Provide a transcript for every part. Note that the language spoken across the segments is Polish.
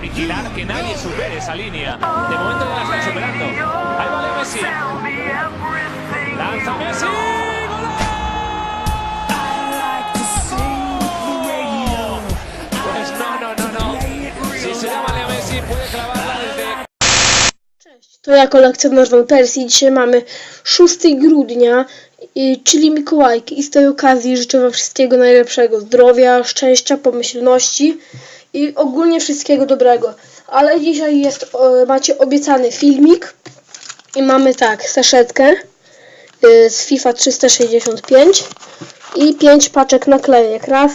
Vigilar que nadie supere esa línea. De momento ya la están superando. Ahí va Leo Messi. Lanza Messi. Cześć, to ja kolekcjoner Van Persji. Dzisiaj mamy 6 grudnia, czyli Mikołajki i z tej okazji życzę Wam wszystkiego najlepszego, zdrowia, szczęścia, pomyślności i ogólnie wszystkiego dobrego. Ale dzisiaj jest, macie obiecany filmik i mamy tak, saszetkę y, z FIFA 365 i 5 paczek naklejek. Raz,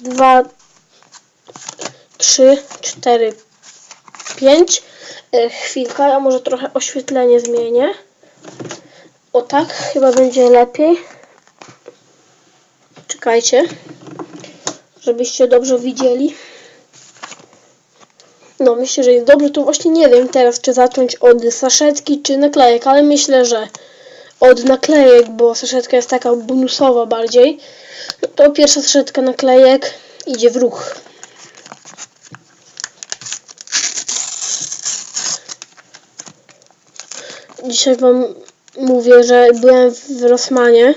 dwa, trzy, cztery, 5. E, Chwilka, ja może trochę oświetlenie zmienię. O tak, chyba będzie lepiej. Czekajcie, żebyście dobrze widzieli. No, myślę, że jest dobrze. To właśnie nie wiem teraz, czy zacząć od saszetki, czy naklejek, ale myślę, że od naklejek, bo saszetka jest taka bonusowa bardziej. No to pierwsza saszetka naklejek idzie w ruch. Dzisiaj wam mówię, że byłem w Rosmanie.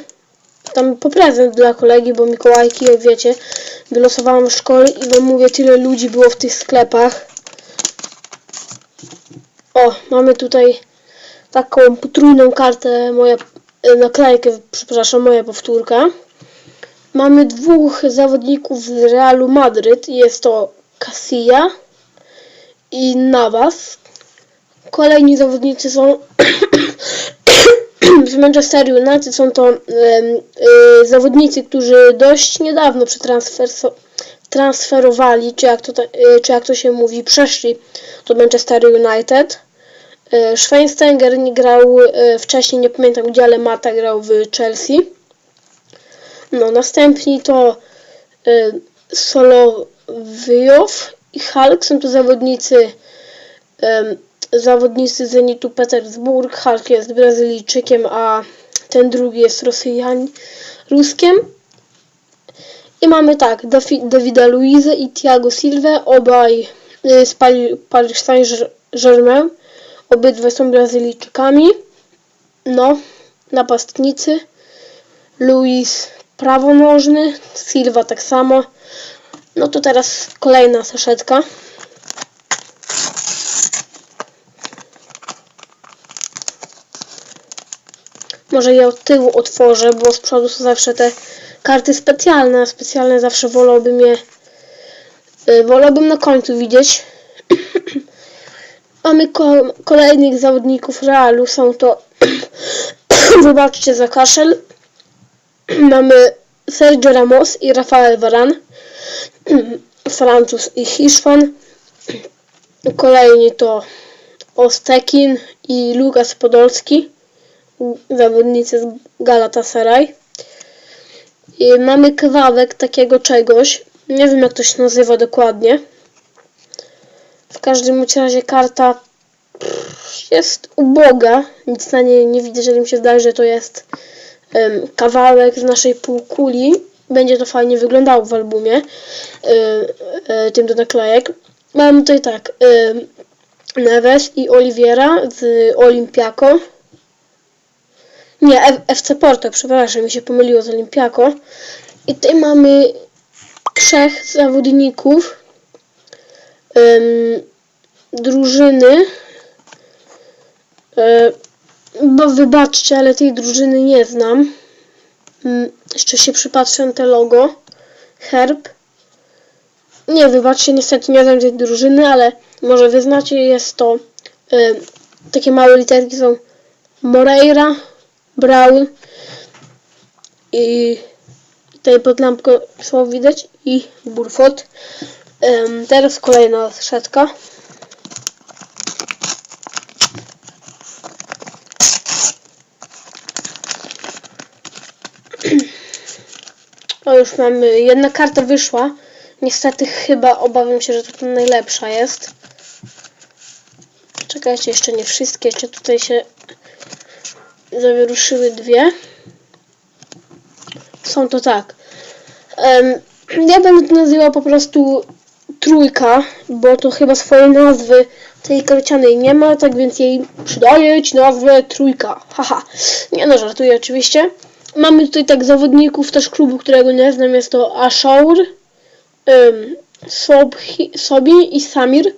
Tam po prezent dla kolegi, bo Mikołajki, jak wiecie, wylosowałam w szkole i wam mówię, tyle ludzi było w tych sklepach. O, mamy tutaj taką potrójną kartę, moja e, naklejkę, przepraszam, moja powtórka. Mamy dwóch zawodników z Realu Madryt. Jest to Casilla i Navas. Kolejni zawodnicy są z Manchester United. Są to y, zawodnicy, którzy dość niedawno przetransfer- transferowali, czy jak, to, y, czy jak to się mówi, przeszli do Manchester United. Y, Schweinsteiger nie grał y, wcześniej, nie pamiętam gdzie, ale Mata grał w Chelsea. No, następni to y, Solowyjow i Hulk. Są to zawodnicy zawodnicy Zenitu Petersburg. Hulk jest Brazylijczykiem, a ten drugi jest Rosjan, Ruskiem. I mamy tak, Davida Luiza i Thiago Silva, obaj y, z Paris Saint-Germain. Są Brazylijczykami. No, napastnicy. Luis prawonożny, Silva tak samo. No to teraz kolejna saszetka. Może je od tyłu otworzę, bo z przodu są zawsze te karty specjalne, specjalne zawsze wolałbym je y, wolałbym na końcu widzieć. Mamy ko- kolejnych zawodników Realu, są to wybaczcie za kaszel. Mamy Sergio Ramos i Rafael Varane. Francuz i Hiszpan. Kolejni to Ostekin i Lukas Podolski zawodnicy z Galatasaray. I mamy kawałek takiego czegoś. Nie wiem jak to się nazywa dokładnie. W każdym razie karta jest uboga. Nic na niej nie widzę, że mi się zdaje, że to jest em, kawałek z naszej półkuli. Będzie to fajnie wyglądało w albumie. y, y, tym do naklejek. Mamy tutaj tak. Y, Neves i Oliviera z Olimpiako. Nie, FC Porto, przepraszam, mi się pomyliło z Olimpiako. I tutaj mamy trzech zawodników drużyny. E, bo wybaczcie, ale tej drużyny nie znam. Mm, jeszcze się przypatrzę na te logo. Herb. Nie, wybaczcie, niestety nie znam tej drużyny, ale może wy znacie, jest to em, takie małe literki są Moreira, Brown i tutaj pod lampką słowo widać i Burford. Em, teraz kolejna szetka. O, już mamy, jedna karta wyszła. Niestety chyba obawiam się, że to najlepsza jest. Czekajcie, jeszcze nie wszystkie, jeszcze tutaj się zawieruszyły dwie. Są to tak. Em, ja będę to nazywał po prostu trójka, bo to chyba swojej nazwy tej karcianej nie ma, tak więc jej przydaje ci nazwę trójka. Haha. Nie no, żartuję oczywiście. Mamy tutaj tak zawodników też klubu, którego nie znam, jest to Ashaur, um, Sobhi, Sobi i Samir.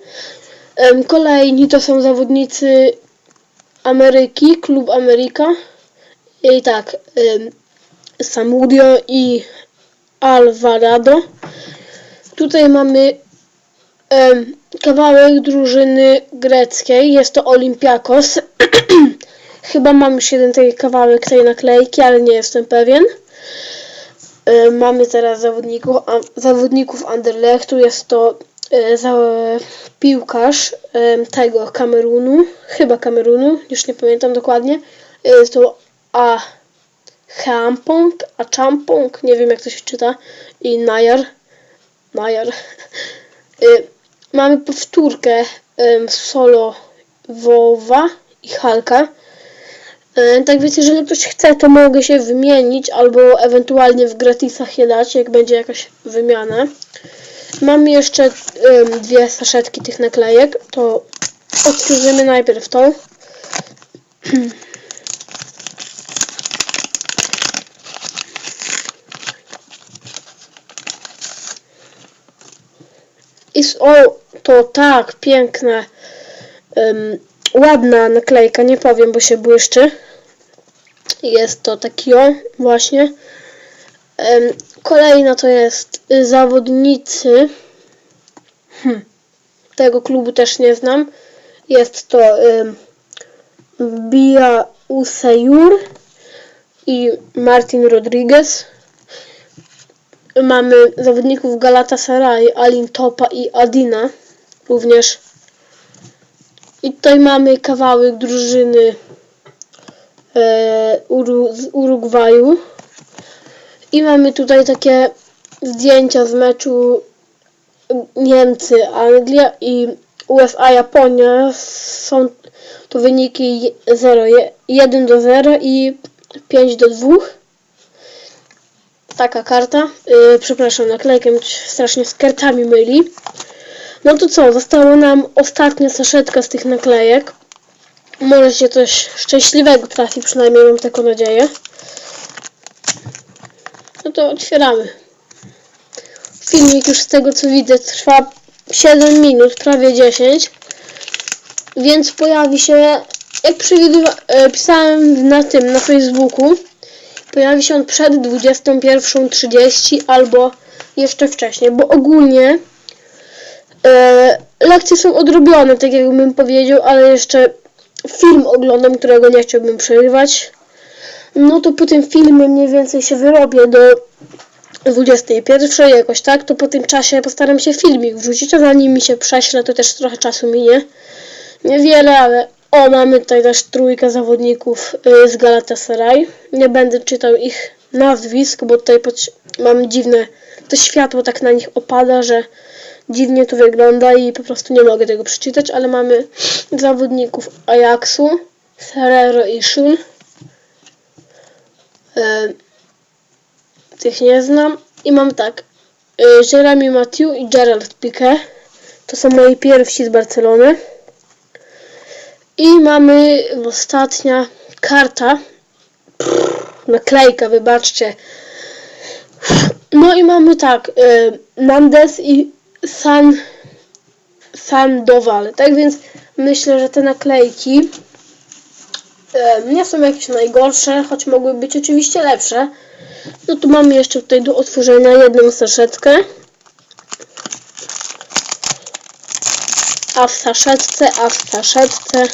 Em, Kolejni to są zawodnicy Ameryki, klub Ameryka. I tak, Samudio i Alvarado. Tutaj mamy kawałek drużyny greckiej. Jest to Olympiakos. Chyba mam już jeden taki kawałek tej naklejki, ale nie jestem pewien. E, Mamy teraz zawodników, a, zawodników Anderlechtu. Jest to za, piłkarz e, tego Kamerunu, chyba Kamerunu, już nie pamiętam dokładnie. E, to A. Champong, a Champong, nie wiem jak to się czyta, i Najar. Najar. E, Mamy powtórkę solo Wowa i Halka. E, Tak więc jeżeli ktoś chce, to mogę się wymienić albo ewentualnie w gratisach je dać, jak będzie jakaś wymiana. Mam jeszcze dwie saszetki tych naklejek, to odkryjemy najpierw tą. I o, to tak, piękne, ładna naklejka, nie powiem, bo się błyszczy. Jest to taki o, właśnie. Kolejna to jest zawodnicy. Hm, tego klubu też nie znam. Jest to Bia Usejur i Martin Rodriguez. Mamy zawodników Galatasaray, Alin Topa i Adina również. I tutaj mamy kawałek drużyny e, Uru, z Urugwaju. I mamy tutaj takie zdjęcia z meczu Niemcy, Anglia i USA, Japonia. Są to wyniki 0, 1 do 0 i 5 do 2. Taka karta. Yy, przepraszam, się strasznie z kartami myli. No to co, została nam ostatnia saszetka z tych naklejek. Może się coś szczęśliwego trafi, przynajmniej mam taką nadzieję. No to otwieramy. Filmik już z tego co widzę trwa 7 minut, prawie 10. Więc pojawi się, jak przewidywa, e, pisałem na tym, na Facebooku, pojawi się on przed 21.30 albo jeszcze wcześniej, bo ogólnie e, lekcje są odrobione, tak jakbym powiedział, ale jeszcze film oglądam, którego nie chciałbym przerywać. No to po tym filmie mniej więcej się wyrobię do 21 jakoś tak, to po tym czasie postaram się filmik wrzucić, a zanim mi się prześle, to też trochę czasu minie. Niewiele, ale o, mamy tutaj też trójkę zawodników y, z Galatasaray. Nie będę czytał ich nazwisk, bo tutaj mam dziwne, to światło tak na nich opada, że dziwnie to wygląda i po prostu nie mogę tego przeczytać, ale mamy zawodników Ajaxu, Ferrero i Shun. E, tych nie znam. I mam tak, y, Jeremy Matthew i Gerald Piqué. To są moi pierwsi z Barcelony. I mamy ostatnia karta. Pff, naklejka, wybaczcie. No i mamy tak, y, Nandes i San Sandoval. Tak więc myślę, że te naklejki e, nie są jakieś najgorsze, choć mogły być oczywiście lepsze. No tu mamy jeszcze tutaj do otworzenia jedną saszetkę. A w saszetce, a w saszetce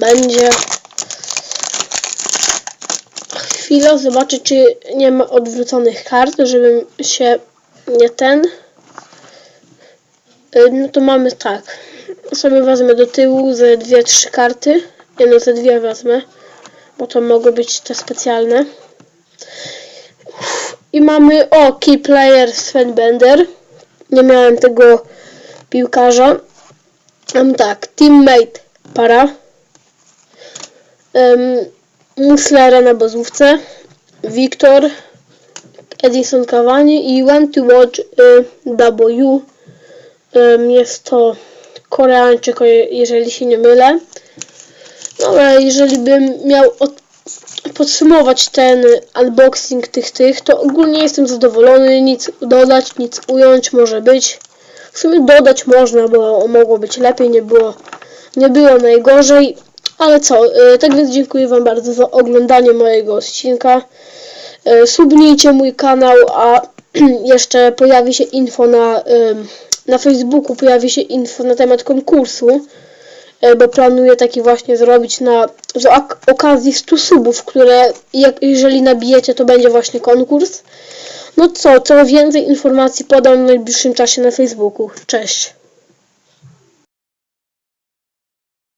będzie chwilę zobaczyć, czy nie ma odwróconych kart, żebym się nie ten. Y, No to mamy tak. Sobie wezmę do tyłu ze dwie, trzy karty. Nie no, ze dwie wezmę, bo to mogą być te specjalne. I mamy, o, key player Sven Bender. Nie miałem tego piłkarza. Mam tak, teammate para. Um, Muslera na bazówce. Wiktor. Edison Cavani i When to Watch y, W. Ym, Jest to Koreańczyk, jeżeli się nie mylę. No ale jeżeli bym miał od, podsumować ten unboxing tych tych, to ogólnie jestem zadowolony, nic dodać, nic ująć może być. W sumie dodać można, bo mogło być lepiej, nie było, nie było najgorzej. Ale co, y, tak więc dziękuję Wam bardzo za oglądanie mojego odcinka. Y, Subnijcie mój kanał, a jeszcze pojawi się info na, na Facebooku, pojawi się info na temat konkursu, y, bo planuję taki właśnie zrobić na z ok- okazji 100 subów, które jak, jeżeli nabijecie, to będzie właśnie konkurs. No co, co więcej informacji podam w najbliższym czasie na Facebooku. Cześć.